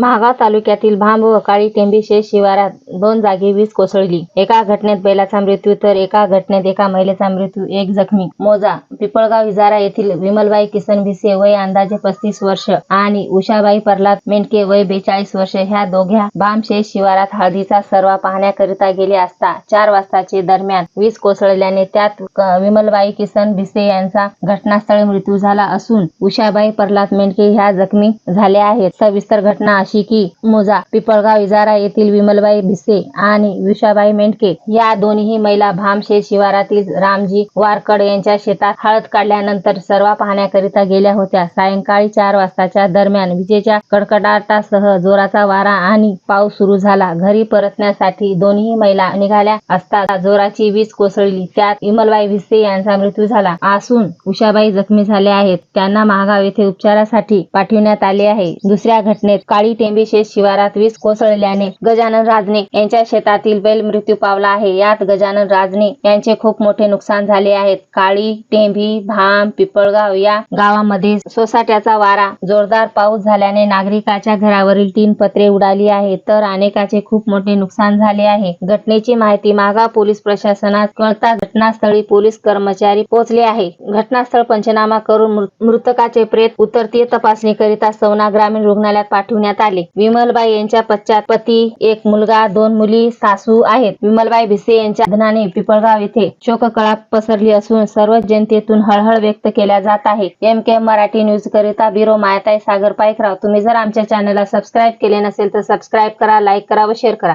महागाव तालुक्यातील भांब व काळी टेंबीशे शिवारात दोन जागी वीज कोसळली. एका घटनेत बैलाचा मृत्यू तर एका घटनेत एका महिलेचा मृत्यू एक जखमी. मोजा पिपळगाव इजारा येथील विमलबाई किसन भिसे वय अंदाजे पस्तीस वर्ष आणि उषाबाई प्रल्हाद मेंडके वय बेचाळीस वर्ष. ह्या दोघ्या भांबशे शिवारात हळदीचा सर्वा पाहण्याकरिता गेले असता चार वाजताचे दरम्यान वीज कोसळल्याने त्यात विमलबाई किसन भिसे यांचा घटनास्थळी मृत्यू झाला असून उषाबाई प्रल्हाद मेंडके ह्या जखमी झाल्या आहेत. सविस्तर घटना अशी की मोजा पिपळगाव इजारा येथील विमलबाई भिसे आणि विषाबाई मेंढके या दोन्ही महिला भामशे शिवारातील रामजी वारकड यांच्या शेतात हळद काढल्यानंतर सर्व पाहण्याकरिता गेल्या होत्या. सायंकाळी चार वाजताच्या दरम्यान विजेच्या कडकडाटासह जोराचा वारा आणि पाऊस सुरू झाला. घरी परतण्यासाठी दोन्ही महिला निघाल्या असता जोराची वीज कोसळली. त्यात विमलबाई भिसे यांचा मृत्यू झाला. असून उषाबाई जखमी झाल्या आहेत. त्यांना महागाव येथे उपचारासाठी पाठविण्यात आले आहे. दुसऱ्या घटनेत काळी टेंबी शिवारात वीज कोसळल्याने गजानन राजने यांच्या शेतातील बैल मृत्यू पावला आहे. यात गजानन राजने यांचे खूप मोठे नुकसान झाले आहेत काळी टेंभी भाम पिपळगाव या गावामध्ये सोसाट्याचा वारा जोरदार पाऊस झाल्याने नागरिकाच्या घरावरील तीन पत्रे उडाली आहेत. तर अनेकाचे खूप मोठे नुकसान झाले आहे. घटनेची माहिती मागा पोलीस प्रशासनात कळता घटनास्थळी पोलीस कर्मचारी पोहोचले आहे. घटनास्थळ पंचनामा करून मृतकाचे प्रेत उत्तरतीय तपासणीकरिता सवना ग्रामीण रुग्णालयात पाठवण्यात आले विमलबाई यांच्या पश्चात पती एक मुलगा दोन मुली सासू आहेत. विमलबाई भिसे यांच्या निधनाने पिपळगाव येथे शोककळा पसरली असून सर्व जनतेतून हळहळ व्यक्त केल्या जात आहे एम के मराठी न्यूज करिता ब्युरो मायाताई सागर पाईकराव तुम्ही जर आमच्या चॅनलला सबस्क्राईब केले नसेल तर सबस्क्राईब करा लाईक करा व शेअर करा.